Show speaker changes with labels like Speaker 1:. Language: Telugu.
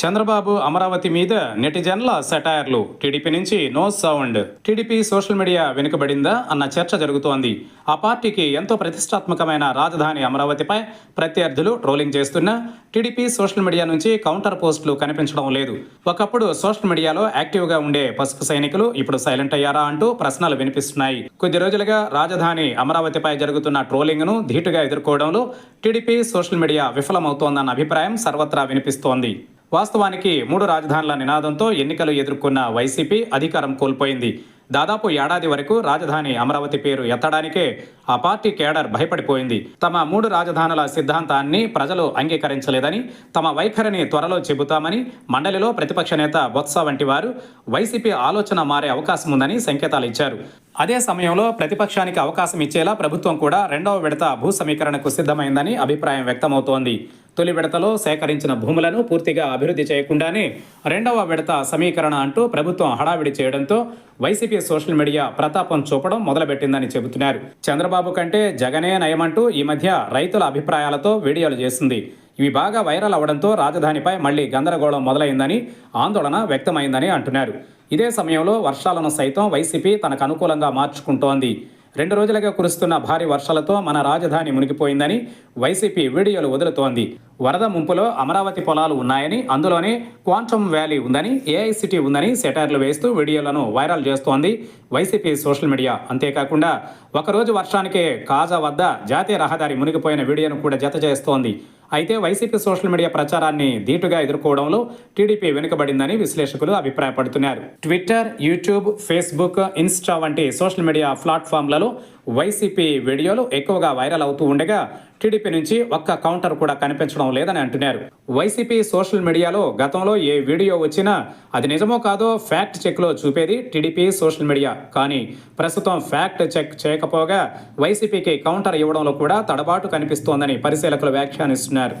Speaker 1: చంద్రబాబు అమరావతి మీద నెటిజన్ల సెటైర్లు. టీడీపీ నుంచి no sound. TDP social media వెనుకబడిందా అన్న చర్చ జరుగుతోంది. ఆ పార్టీకి ఎంతో ప్రతిష్టాత్మకమైన రాజధాని అమరావతిపై ప్రత్యర్థులు ట్రోలింగ్ చేస్తున్నా టీడీపీ సోషల్ మీడియా నుంచి కౌంటర్ పోస్టులు కనిపించడం లేదు. ఒకప్పుడు సోషల్ మీడియాలో యాక్టివ్గా ఉండే పసుపు సైనికులు ఇప్పుడు సైలెంట్ అయ్యారా అంటూ ప్రశ్నలు వినిపిస్తున్నాయి. కొద్ది రోజులుగా రాజధాని అమరావతిపై జరుగుతున్న ట్రోలింగ్ను ధీటుగా ఎదుర్కోవడంలో టీడీపీ సోషల్ మీడియా విఫలమవుతోందన్న అభిప్రాయం సర్వత్రా వినిపిస్తోంది. వాస్తవానికి మూడు రాజధానుల నినాదంతో ఎన్నికలు ఎదుర్కొన్న వైసీపీ అధికారం కోల్పోయింది. దాదాపు ఏడాది వరకు రాజధాని అమరావతి పేరు ఎత్తడానికే ఆ పార్టీ కేడర్ భయపడిపోయింది. తమ మూడు రాజధానుల సిద్ధాంతాన్ని ప్రజలు అంగీకరించలేదని తమ వైఖరిని త్వరలో చెబుతామని మండలిలో ప్రతిపక్ష నేత బొత్స వంటి వారు వైసీపీ ఆలోచన మారే అవకాశం ఉందని సంకేతాలు ఇచ్చారు. అదే సమయంలో ప్రతిపక్షానికి అవకాశం ఇచ్చేలా ప్రభుత్వం కూడా రెండవ విడత భూ సమీకరణకు సిద్ధమైందని అభిప్రాయం వ్యక్తమవుతోంది. తొలి విడతలో సేకరించిన భూములను పూర్తిగా అభివృద్ధి చేయకుండానే రెండవ విడత సమీకరణ అంటూ ప్రభుత్వం హడావిడి చేయడంతో వైసీపీ సోషల్ మీడియా ప్రతాపం చూపడం మొదలుపెట్టిందని చెబుతున్నారు. చంద్రబాబు కంటే జగనే నయమంటూ ఈ మధ్య రైతుల అభిప్రాయాలతో వీడియోలు చేసింది. ఇవి బాగా వైరల్ అవడంతో రాజధానిపై మళ్ళీ గందరగోళం మొదలైందని ఆందోళన వ్యక్తమైందని అంటున్నారు. ఇదే సమయంలో వర్షాలను సైతం వైసీపీ తనకు అనుకూలంగా మార్చుకుంటోంది. రెండు రోజులుగా కురుస్తున్న భారీ వర్షాలతో మన రాజధాని మునిగిపోయిందని వైసీపీ వీడియోలు వదులుతోంది. వరద ముంపులో అమరావతి పొలాలు ఉన్నాయని అందులోనే క్వాంటమ్ వ్యాలీ ఉందని ఏఐసిటీ ఉందని సెటైర్లు వేస్తూ వీడియోలను వైరల్ చేస్తోంది వైసీపీ సోషల్ మీడియా. అంతేకాకుండా ఒకరోజు వర్షానికే కాజా వద్ద జాతీయ రహదారి మునిగిపోయిన వీడియోను కూడా జత చేస్తోంది. అయితే వైసీపీ సోషల్ మీడియా ప్రచారాన్ని ధీటుగా ఎదుర్కోవడంలో టీడీపీ వెనుకబడిందని విశ్లేషకులు అభిప్రాయపడుతున్నారు. ట్విట్టర్ యూట్యూబ్ ఫేస్బుక్ ఇన్స్టా వంటి సోషల్ మీడియా ప్లాట్ఫామ్లలో వైసీపీ వీడియోలు ఎక్కువగా వైరల్ అవుతూ ఉండగా టీడీపీ నుంచి ఒక్క కౌంటర్ కూడా కనిపించడం లేదని అంటున్నారు. వైసీపీ సోషల్ మీడియాలో గతంలో ఏ వీడియో వచ్చినా అది నిజమో కాదో ఫ్యాక్ట్ చెక్లో చూపేది టీడీపీ సోషల్ మీడియా. కానీ ప్రస్తుతం ఫ్యాక్ట్ చెక్ చేయకపోగా వైసీపీకి కౌంటర్ ఇవ్వడంలో కూడా తడబాటు కనిపిస్తోందని పరిశీలకులు వ్యాఖ్యానిస్తున్నారు.